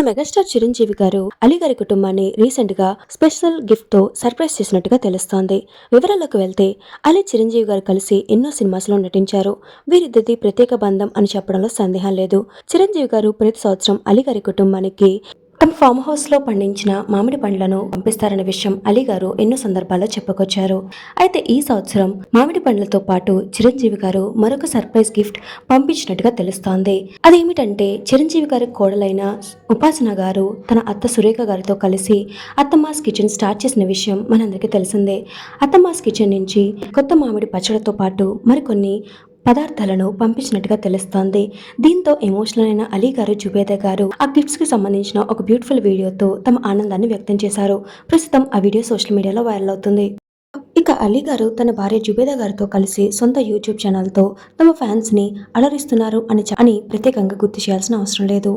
మన మెగాస్టార్ చిరంజీవి గారు అలీగారి కుటుంబాన్ని రీసెంట్గా స్పెషల్ గిఫ్ట్తో సర్ప్రైజ్ చేసినట్టుగా తెలుస్తోంది. వివరాలకు వెళ్తే అలీ చిరంజీవి గారు కలిసి ఎన్నో సినిమాస్లో నటించారు. వీరిద్దరిది ప్రత్యేక బంధం అని చెప్పడంలో సందేహం లేదు. చిరంజీవి గారు ప్రతి సంవత్సరం అలీగారి కుటుంబానికి తమ ఫామ్ హౌస్లో పండించిన మామిడి పండ్లను పంపిస్తారనే విషయం అలీ గారు ఎన్నో సందర్భాల్లో చెప్పుకొచ్చారు. అయితే ఈ సంవత్సరం మామిడి పండ్లతో పాటు చిరంజీవి గారు మరొక సర్ప్రైజ్ గిఫ్ట్ పంపించినట్టుగా తెలుస్తోంది. అదేమిటంటే చిరంజీవి గారి కోడలైన ఉపాసన గారు తన అత్త సురేఖ గారితో కలిసి అత్తమాస్ కిచెన్ స్టార్ట్ చేసిన విషయం మనందరికీ తెలిసిందే. అత్తమాస్ కిచెన్ నుంచి కొత్త మామిడి పచ్చడితో పాటు మరికొన్ని పదార్థాలను పంపించినట్టుగా తెలుస్తోంది. దీంతో ఎమోషనల్ అయిన అలీ గారు జుబేదా గారు ఆ గిఫ్ట్స్కి సంబంధించిన ఒక బ్యూటిఫుల్ వీడియోతో తమ ఆనందాన్ని వ్యక్తం చేశారు. ప్రస్తుతం ఆ వీడియో సోషల్ మీడియాలో వైరల్ అవుతుంది. ఇక అలీ గారు తన భార్య జుబేదా గారితో కలిసి సొంత యూట్యూబ్ ఛానల్తో తమ ఫ్యాన్స్ని అలరిస్తున్నారు అని అని ప్రత్యేకంగా గుర్తు చేయాల్సిన అవసరం లేదు.